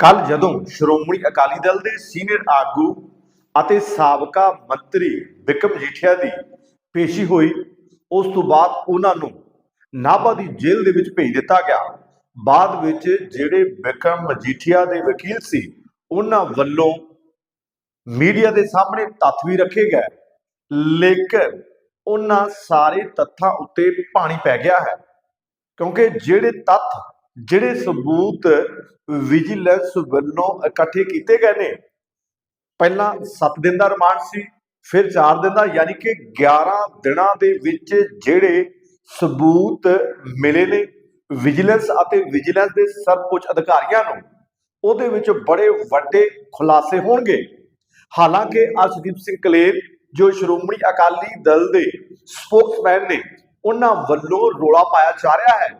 ਕੱਲ ਜਦੋਂ ਸ਼੍ਰੋਮਣੀ ਅਕਾਲੀ ਦਲ ਦੇ ਸੀਨੀਅਰ ਆਗੂ ਅਤੇ ਸਾਬਕਾ ਮੰਤਰੀ ਬਿਕਮ ਮਜੀਠੀਆ ਦੀ ਪੇਸ਼ੀ ਹੋਈ, ਉਸ ਤੋਂ ਬਾਅਦ ਉਹਨਾਂ ਨੂੰ ਨਾਭਾ ਦੀ ਜੇਲ੍ਹ ਦੇ ਵਿੱਚ ਭੇਜ ਦਿੱਤਾ ਗਿਆ। ਬਾਅਦ ਵਿੱਚ ਜਿਹੜੇ ਬਿਕਮ ਮਜੀਠੀਆ ਦੇ ਵਕੀਲ ਸੀ, ਉਹਨਾਂ ਵੱਲੋਂ ਮੀਡੀਆ ਦੇ ਸਾਹਮਣੇ ਤੱਥ ਵੀ ਰੱਖੇ ਗਏ। ਲੇਕਿਨ ਉਹਨਾਂ ਸਾਰੇ ਤੱਥਾਂ ਉੱਤੇ ਪਾਣੀ ਪੈ ਗਿਆ ਹੈ, ਕਿਉਂਕਿ ਜਿਹੜੇ ਤੱਥ ਜਿਹੜੇ ਸਬੂਤ ਵਿਜੀਲੈਂਸ ਵੱਲੋਂ ਇਕੱਠੇ ਕੀਤੇ ਗਏ ਨੇ, ਪਹਿਲਾਂ 7 ਦਿਨ ਦਾ ਰਿਮਾਂਡ ਸੀ, ਫਿਰ 4 ਦਿਨ ਦਾ, ਯਾਨੀ ਕਿ 11 ਦਿਨਾਂ ਦੇ ਵਿੱਚ ਜਿਹੜੇ ਸਬੂਤ ਮਿਲੇ ਨੇ, ਵਿਜੀਲੈਂਸ ਅਤੇ ਵਿਜੀਲੈਂਸ ਦੇ ਸਰਵਉੱਚ ਅਧਿਕਾਰੀਆਂ ਨੂੰ, ਉਹਦੇ ਵਿੱਚ ਬੜੇ ਵੱਡੇ ਖੁਲਾਸੇ ਹੋਣਗੇ। ਹਾਲਾਂਕਿ ਅਰਸ਼ਦੀਪ ਸਿੰਘ ਕਲੇਰ, ਜੋ ਸ਼੍ਰੋਮਣੀ ਅਕਾਲੀ ਦਲ ਦੇ ਸਪੋਕਸਮੈਨ ਨੇ, ਉਹਨਾਂ ਵੱਲੋਂ ਰੋਲਾ ਪਾਇਆ ਜਾ ਰਿਹਾ ਹੈ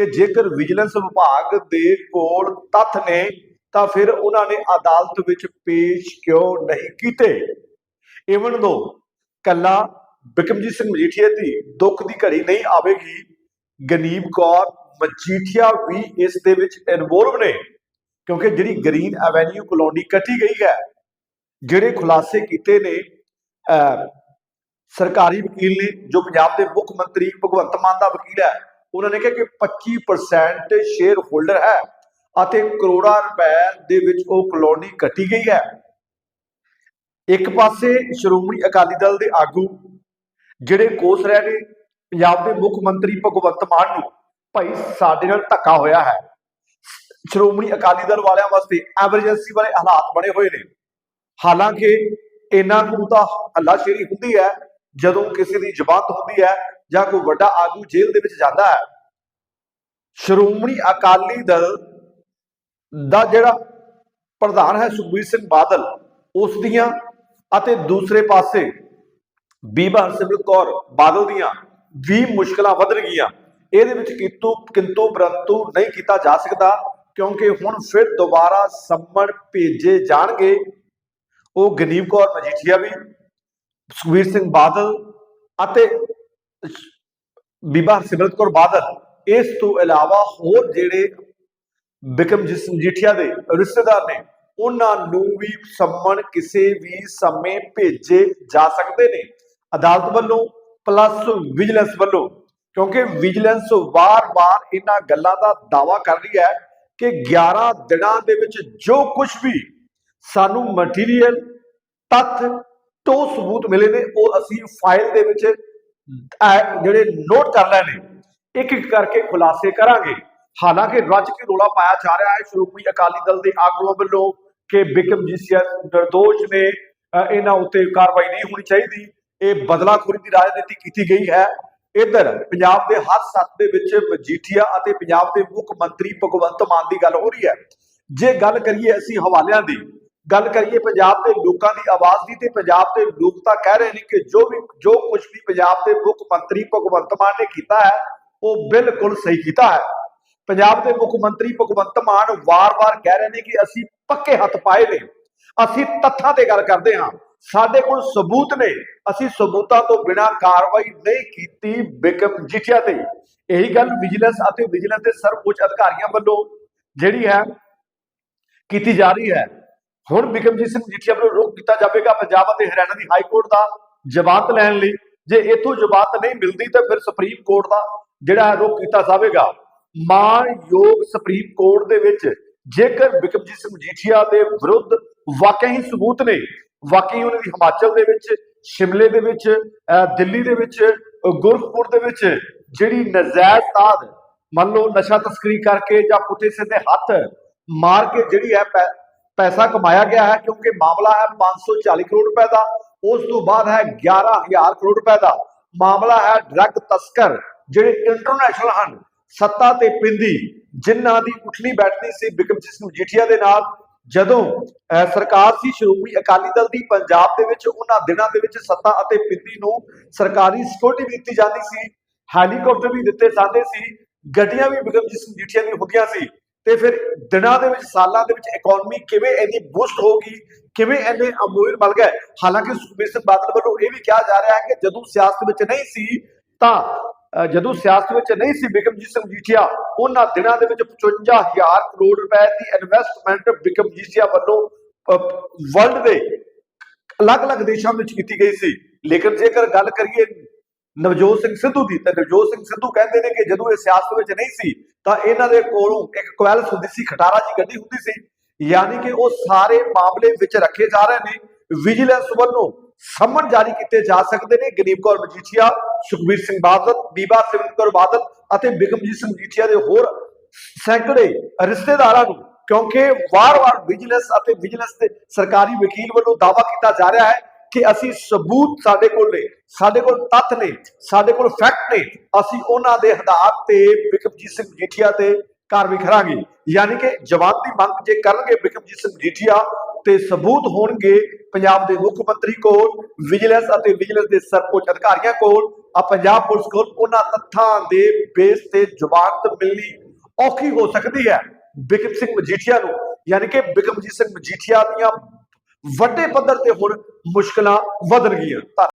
ਕਿ ਜੇਕਰ ਵਿਜੀਲੈਂਸ ਵਿਭਾਗ ਦੇ ਕੋਲ ਤੱਥ ਨੇ, ਤਾਂ ਫਿਰ ਉਹਨਾਂ ਨੇ ਅਦਾਲਤ ਵਿੱਚ ਪੇਸ਼ ਕਿਉਂ ਨਹੀਂ ਕੀਤੇ? ਇਵਨ ਦੋ ਕੱਲਾ ਬਿਕਮਜੀਤ ਸਿੰਘ ਮਜੀਠੀਆ ਦੀ ਦੁੱਖ ਦੀ ਘੜੀ ਨਹੀਂ ਆਵੇਗੀ ਗਨੀਬ ਕੌਰ ਮਜੀਠੀਆ ਵੀ ਇਸ ਦੇ ਵਿੱਚ ਇਨਵੋਲਵ ਨੇ, ਕਿਉਂਕਿ ਜਿਹੜੀ ਗ੍ਰੀਨ ਐਵੇਨਿਊ ਕਲੋਨੀ ਕੱਟੀ ਗਈ ਹੈ, ਜਿਹੜੇ ਖੁਲਾਸੇ ਕੀਤੇ ਨੇ ਸਰਕਾਰੀ ਵਕੀਲ ਨੇ, ਜੋ ਪੰਜਾਬ ਦੇ ਮੁੱਖ ਮੰਤਰੀ ਭਗਵੰਤ ਮਾਨ ਦਾ ਵਕੀਲ ਹੈ ਉਹਨਾਂ ਨੇ ਕਿਹਾ ਕਿ 25% ਸ਼ੇਅਰ ਹੋਲਡਰ ਹੈ ਅਤੇ ਕਰੋੜਾਂ ਰੁਪਏ ਦੇ ਵਿੱਚ ਉਹ ਕਲੋਨੀ ਕੱਟੀ ਗਈ ਹੈ। ਇੱਕ ਪਾਸੇ ਸ਼੍ਰੋਮਣੀ ਅਕਾਲੀ ਦਲ ਦੇ ਆਗੂ ਜਿਹੜੇ ਕੋਸ ਰਹੇ ਨੇ, ਪੰਜਾਬ ਦੇ ਮੁੱਖ ਮੰਤਰੀ ਭਗਵੰਤ ਮਾਨ ਨੂੰ ਭਾਈ ਸਾਡੇ ਨਾਲ ਧੱਕਾ ਹੋਇਆ ਹੈ। ਸ਼੍ਰੋਮਣੀ ਅਕਾਲੀ ਦਲ ਵਾਲਿਆਂ ਵਾਸਤੇ ਐਮਰਜੈਂਸੀ ਵਾਲੇ ਹਾਲਾਤ ਬਣੇ ਹੋਏ ਨੇ। ਹਾਲਾਂਕਿ ਇਹਨਾਂ ਨੂੰ ਤਾਂ ਹੱਲਾਸ਼ੇਰੀ ਹੁੰਦੀ ਹੈ, ਜਦੋਂ ਕਿਸੇ ਦੀ ਜ਼ਬਾਨ ਹੁੰਦੀ ਹੈ ਜਾਂ ਕੋਈ ਵੱਡਾ ਆਗੂ ਜੇਲ੍ਹ ਦੇ ਵਿੱਚ ਜਾਂਦਾ ਹੈ, ਸ਼੍ਰੋਮਣੀ ਅਕਾਲੀ ਦਲ ਦਾ ਜਿਹੜਾ ਪ੍ਰਧਾਨ ਹੈ ਸੁਖਬੀਰ ਸਿੰਘ ਬਾਦਲ, ਉਸ ਦੀਆਂ ਅਤੇ ਦੂਸਰੇ ਪਾਸੇ ਬੀਬਾ ਹਰਸਿਮਰਤ ਕੌਰ ਬਾਦਲ ਦੀਆਂ ਵੀ ਮੁਸ਼ਕਲਾਂ ਵੱਧ ਰਹੀਆਂ। ਇਹਦੇ ਵਿੱਚ ਕਿੰਤੂ ਕਿੰਤੂ ਪਰੰਤੂ ਨਹੀਂ ਕੀਤਾ ਜਾ ਸਕਦਾ, ਕਿਉਂਕਿ ਹੁਣ ਫਿਰ ਦੁਬਾਰਾ ਸੰਮਣ ਭੇਜੇ ਜਾਣਗੇ। ਉਹ ਗਨੀਮ ਕੌਰ ਮਜੀਠੀਆ ਵੀ, ਸੁਖਬੀਰ ਸਿੰਘ ਬਾਦਲ ਅਤੇ ਬੀਬਾ ਹਰਸਿਮਰਤ ਕੌਰ ਬਾਦਲ ਇਸ ਤੋਂ ਇਲਾਵਾ ਹੋਰ ਜਿਹੜੇ ਬਿਕਮਜੀਤ ਸਿੰਘ ਮਜੀਠੀਆ ਦੇ ਰਿਸ਼ਤੇਦਾਰ ਨੇ ਉਹਨਾਂ ਨੂੰ ਵੀ ਸੰਮਣ ਕਿਸੇ ਵੀ ਸਮੇਂ ਭੇਜੇ ਜਾ ਸਕਦੇ ਨੇ ਅਦਾਲਤ ਵੱਲੋਂ ਪਲੱਸ ਵਿਜੀਲੈਂਸ ਵੱਲੋਂ ਕਿਉਂਕਿ ਵਿਜੀਲੈਂਸ ਵਾਰ-ਵਾਰ ਇਹਨਾਂ ਗੱਲਾਂ ਦਾ ਦਾਵਾ ਕਰ ਰਹੀ ਹੈ ਕਿ 11 ਦਿਨਾਂ ਦੇ ਵਿੱਚ ਜੋ ਕੁਝ ਵੀ ਸਾਨੂੰ ਮਟੀਰੀਅਲ ਤੱਥ ਤੋਂ ਸਬੂਤ ਮਿਲੇ ਨੇ ਉਹ ਅਸੀਂ ਫਾਈਲ ਦੇ ਵਿੱਚ ਜਿਹੜੇ ਨੋਟ ਕਰ ਲੈਣੇ ਇੱਕ ਇੱਕ ਕਰਕੇ ਖੁਲਾਸੇ ਕਰਾਂਗੇ। ਹਾਲਾਂਕਿ ਰੱਜ ਕੇ ਰੋਲਾ ਪਾਇਆ ਜਾ ਰਿਹਾ ਹੈ, ਸ਼੍ਰੋਮਣੀ ਅਕਾਲੀ ਦਲ ਦੇ ਆਗੂਆਂ ਵੱਲੋਂ ਕਿ ਬਿਕਮਜੀਤ ਸਿੰਘ ਨਿਰਦੋਸ਼ ਨੇ ਇਹਨਾਂ ਉੱਤੇ ਕਾਰਵਾਈ ਨਹੀਂ ਹੋਣੀ ਚਾਹੀਦੀ। ਇਹ ਬਦਲਾਖੋਰੀ ਦੀ ਰਾਜਨੀਤੀ ਕੀਤੀ ਗਈ ਹੈ। ਇੱਧਰ ਪੰਜਾਬ ਦੇ ਹਰ ਸੱਤ ਦੇ ਵਿੱਚ ਮਜੀਠੀਆ ਅਤੇ ਪੰਜਾਬ ਦੇ ਮੁੱਖ ਮੰਤਰੀ ਭਗਵੰਤ ਮਾਨ ਦੀ ਗੱਲ ਹੋ ਰਹੀ ਹੈ। ਜੇ ਗੱਲ ਕਰੀਏ ਅਸੀਂ ਹਵਾਲਿਆਂ ਦੀ ਗੱਲ ਕਰੀਏ ਪੰਜਾਬ ਦੇ ਲੋਕਾਂ ਦੀ ਆਵਾਜ਼ ਦੀ ਤੇ ਪੰਜਾਬ ਦੇ ਲੋਕ ਤਾਂ ਕਹਿ ਰਹੇ ਨੇ ਕਿ ਜੋ ਵੀ, ਜੋ ਕੁਝ ਵੀ ਪੰਜਾਬ ਦੇ ਮੁੱਖ ਮੰਤਰੀ ਭਗਵੰਤ ਮਾਨ ਨੇ ਕੀਤਾ ਹੈ, ਉਹ ਬਿਲਕੁਲ ਸਹੀ ਕੀਤਾ ਹੈ। ਪੰਜਾਬ ਦੇ ਮੁੱਖ ਮੰਤਰੀ ਭਗਵੰਤ ਮਾਨ ਵਾਰ-ਵਾਰ ਕਹਿ ਰਹੇ ਨੇ ਕਿ ਅਸੀਂ ਪੱਕੇ ਹੱਥ ਪਾਏ ਨੇ। ਅਸੀਂ ਤੱਥਾਂ ਤੇ ਗੱਲ ਕਰਦੇ ਹਾਂ। ਸਾਡੇ ਕੋਲ ਸਬੂਤ ਨੇ। ਅਸੀਂ ਸਬੂਤਾਂ ਤੋਂ ਬਿਨਾਂ ਕਾਰਵਾਈ ਨਹੀਂ ਕੀਤੀ ਬਿਕਮ ਜਿਠਿਆ ਤੇ। ਇਹੀ ਗੱਲ ਵਿਜੀਲੈਂਸ ਅਤੇ ਵਿਜੀਲੈਂਸ ਦੇ ਸਰਵਉੱਚ ਅਧਿਕਾਰੀਆਂ ਵੱਲੋਂ ਜਿਹੜੀ ਹੈ ਕੀਤੀ ਜਾ ਰਹੀ ਹੈ। ਹੁਣ ਬਿਕਮਜੀਤ ਸਿੰਘ ਮਜੀਠੀਆ ਵੱਲੋਂ ਰੋਕ ਕੀਤਾ ਜਾਵੇਗਾ। ਪੰਜਾਬ ਅਤੇ ਹਰਿਆਣਾ ਦੀ ਹਾਈ ਕੋਰਟ ਦਾ ਜਵਾਬ ਲੈਣ ਲਈ। ਜੇ ਇਥੋਂ ਜਵਾਬ ਨਹੀਂ ਮਿਲਦੀ ਤਾਂ ਫਿਰ ਸੁਪਰੀਮ ਕੋਰਟ ਦਾ ਜਿਹੜਾ ਹੈ ਰੋਕ ਕੀਤਾ ਜਾਵੇਗਾ। ਮਾਨਯੋਗ ਸੁਪਰੀਮ ਕੋਰਟ ਦੇ ਵਿੱਚ ਜੇਕਰ ਬਿਕਮਜੀਤ ਸਿੰਘ ਮਜੀਠੀਆ ਦੇ ਵਿਰੁੱਧ ਵਾਕਈ ਹੀ ਸਬੂਤ ਨੇ, ਵਾਕਈ ਉਹਨਾਂ ਦੀ ਹਿਮਾਚਲ ਦੇ ਵਿੱਚ, ਸ਼ਿਮਲੇ ਦੇ ਵਿੱਚ ਦਿੱਲੀ ਦੇ ਵਿੱਚ, ਗੁਰਖਪੁਰ ਦੇ ਵਿੱਚ ਜਿਹੜੀ ਨਜਾਇਜ਼ ਤਾਦ, ਮੰਨ ਲਓ ਨਸ਼ਾ ਤਸਕਰੀ ਕਰਕੇ ਜਾਂ ਪੁੱਠੇ ਸਿੱਧੇ ਹੱਥ ਮਾਰ ਕੇ ਜਿਹੜੀ ਹੈ ਪੈਸਾ ਕਮਾਇਆ ਗਿਆ ਹੈ ਕਿਉਂਕਿ ਮਾਮਲਾ ਹੈ 540 ਕਰੋੜ ਰੁਪਏ ਦਾ ਉਸ ਤੋਂ ਬਾਅਦ ਹੈ 11000 ਕਰੋੜ ਰੁਪਏ ਦਾ। ਮਾਮਲਾ ਹੈ ਡਰੱਗ ਤਸਕਰ ਜਿਹੜੇ ਇੰਟਰਨੈਸ਼ਨਲ ਹਨ ਸੱਤਾ ਤੇ ਪਿੰਦੀ ਜਿਨ੍ਹਾਂ ਦੀ ਉਠਣੀ ਬੈਠਣੀ ਸੀ ਬਿਕਮਜੀਤ ਸਿੰਘ ਮਜੀਠੀਆ ਦੇ ਨਾਲ। ਜਦੋਂ ਅਹ, ਸਰਕਾਰ ਸੀ ਸ਼੍ਰੋਮਣੀ ਅਕਾਲੀ ਦਲ ਦੀ ਪੰਜਾਬ ਦੇ ਵਿੱਚ ਉਹਨਾਂ ਦਿਨਾਂ ਦੇ ਵਿੱਚ ਸੱਤਾ ਅਤੇ ਪਿੰਦੀ ਨੂੰ ਸਰਕਾਰੀ ਸਿਕਿਉਰਿਟੀ ਵੀ ਦਿੱਤੀ ਜਾਂਦੀ ਸੀ ਹੈਲੀਕਾਪਟਰ ਵੀ ਦਿੱਤੇ ਜਾਂਦੇ ਸੀ ਗੱਡੀਆਂ ਵੀ ਬਿਕਮਜੀਤ ਸਿੰਘ ਮਜੀਠੀਆ ਦੀਆਂ ਹੁੰਦੀਆਂ ਸੀ। ਤੇ ਫਿਰ ਦਿਨਾਂ ਦੇ ਵਿੱਚ, ਸਾਲਾਂ ਦੇ ਵਿੱਚ ਇਕਨੋਮੀ ਕਿਵੇਂ ਇੰਨੀ ਬੂਸਟ ਹੋ ਗਈ ਕਿਵੇਂ ਇੰਨੇ ਅਮੂਲ ਮਿਲ ਗਏ ਹਾਲਾਂਕਿ ਸੁਖਬੀਰ ਸਿੰਘ ਬਾਦਲ ਵੱਲੋਂ ਇਹ ਵੀ ਕਿਹਾ ਜਾ ਰਿਹਾ ਹੈ ਕਿ ਜਦੋਂ ਸਿਆਸਤ ਵਿੱਚ ਨਹੀਂ ਸੀ, ਤਾਂ ਜਦੋਂ ਸਿਆਸਤ ਵਿੱਚ ਨਹੀਂ ਸੀ ਬਿਕਮਜੀਤ ਸਿੰਘ ਮਜੀਠੀਆ ਉਹਨਾਂ ਦਿਨਾਂ ਦੇ ਵਿੱਚ 55000 ਕਰੋੜ ਰੁਪਏ ਦੀ ਇਨਵੈਸਟਮੈਂਟ ਬਿਕਮਜੀਤ ਸਿੰਘ ਵੱਲੋਂ ਵਰਲਡ ਦੇ ਅਲੱਗ-ਅਲੱਗ ਦੇਸ਼ਾਂ ਵਿੱਚ ਕੀਤੀ ਗਈ ਸੀ। ਲੇਕਿਨ ਜੇਕਰ ਗੱਲ ਕਰੀਏ ਨਵਜੋਤ ਸਿੰਘ ਸਿੱਧੂ ਦੀ ਤੇ ਨਵਜੋਤ ਸਿੰਘ ਸਿੱਧੂ ਕਹਿੰਦੇ ਨੇ ਕਿ ਜਦੋਂ ਇਹ ਸਿਆਸਤ ਵਿੱਚ ਨਹੀਂ ਸੀ, ਤਾਂ ਇਹਨਾਂ ਦੇ ਕੋਲੋਂ ਇੱਕ ਕੁਐਲਸ ਹੁੰਦੀ ਸੀ, ਖਟਾਰਾ ਜੀ ਗੱਡੀ ਹੁੰਦੀ ਸੀ, ਯਾਨੀ ਕਿ ਉਹ ਸਾਰੇ ਮਾਮਲੇ ਵਿੱਚ ਰੱਖੇ ਜਾ ਰਹੇ ਨੇ ਵਿਜੀਲੈਂਸ ਵੱਲੋਂ ਸਮਨ ਜਾਰੀ ਕੀਤੇ ਜਾ ਸਕਦੇ ਨੇ, ਗਰੀਬ ਕੌਰ ਮਜੀਠੀਆ, ਸੁਖਬੀਰ ਸਿੰਘ ਬਾਦਲ, ਬੀਬਾ ਸਿਮਰਤ ਕੌਰ ਬਾਦਲ ਅਤੇ ਬਿਕਮਜੀਤ ਸਿੰਘ ਮਜੀਠੀਆ ਦੇ ਹੋਰ ਸੈਂਕੜੇ ਰਿਸ਼ਤੇਦਾਰਾਂ ਨੂੰ, ਕਿਉਂਕਿ ਵਾਰ-ਵਾਰ ਵਿਜੀਲੈਂਸ ਅਤੇ ਵਿਜੀਲੈਂਸ ਦੇ ਸਰਕਾਰੀ ਵਕੀਲ ਵੱਲੋਂ ਦਾਅਵਾ ਕੀਤਾ ਜਾ ਰਿਹਾ ਹੈ ਕਿ ਅਸੀਂ ਸਬੂਤ ਸਾਡੇ ਕੋਲ ਨੇ, ਸਾਡੇ ਕੋਲ ਤੱਥ ਨੇ, ਸਾਡੇ ਕੋਲ ਫੈਕਟ ਨੇ, ਅਸੀਂ ਉਹਨਾਂ ਦੇ ਆਧਾਰ ਤੇ ਬਿਕਮਜੀਤ ਸਿੰਘ ਮਜੀਠੀਆ ਤੇ ਕਾਰਵਾਈ ਕਰਾਂਗੇ ਯਾਨੀ ਕਿ ਜਵਾਬ ਦੀ ਮੰਗ ਜੇ ਕਰਨਗੇ ਬਿਕਮਜੀਤ ਸਿੰਘ ਮਜੀਠੀਆ ਤੇ ਸਬੂਤ ਹੋਣਗੇ ਪੰਜਾਬ ਦੇ ਮੁੱਖ ਮੰਤਰੀ ਕੋਲ, ਵਿਜੀਲੈਂਸ ਅਤੇ ਵਿਜੀਲੈਂਸ ਦੇ ਸਰਪੋਚ ਅਧਿਕਾਰੀਆਂ ਕੋਲ, ਆ ਪੰਜਾਬ ਪੁਲਿਸ ਕੋਲ ਉਹਨਾਂ ਤੱਥਾਂ ਦੇ ਬੇਸ ਤੇ ਜ਼ਮਾਨਤ ਮਿਲਣੀ ਔਖੀ ਹੋ ਸਕਦੀ ਹੈ ਬਿਕਮ ਸਿੰਘ ਮਜੀਠੀਆ ਨੂੰ। ਯਾਨੀ ਕਿ ਬਿਕਮਜੀਤ ਸਿੰਘ ਮਜੀਠੀਆ ਦੀਆਂ ਵੱਡੇ ਪੱਧਰ ਤੇ ਹੁਣ ਮੁਸ਼ਕਲਾਂ ਵਧਣਗੀਆਂ ਧੰਨਵਾਦ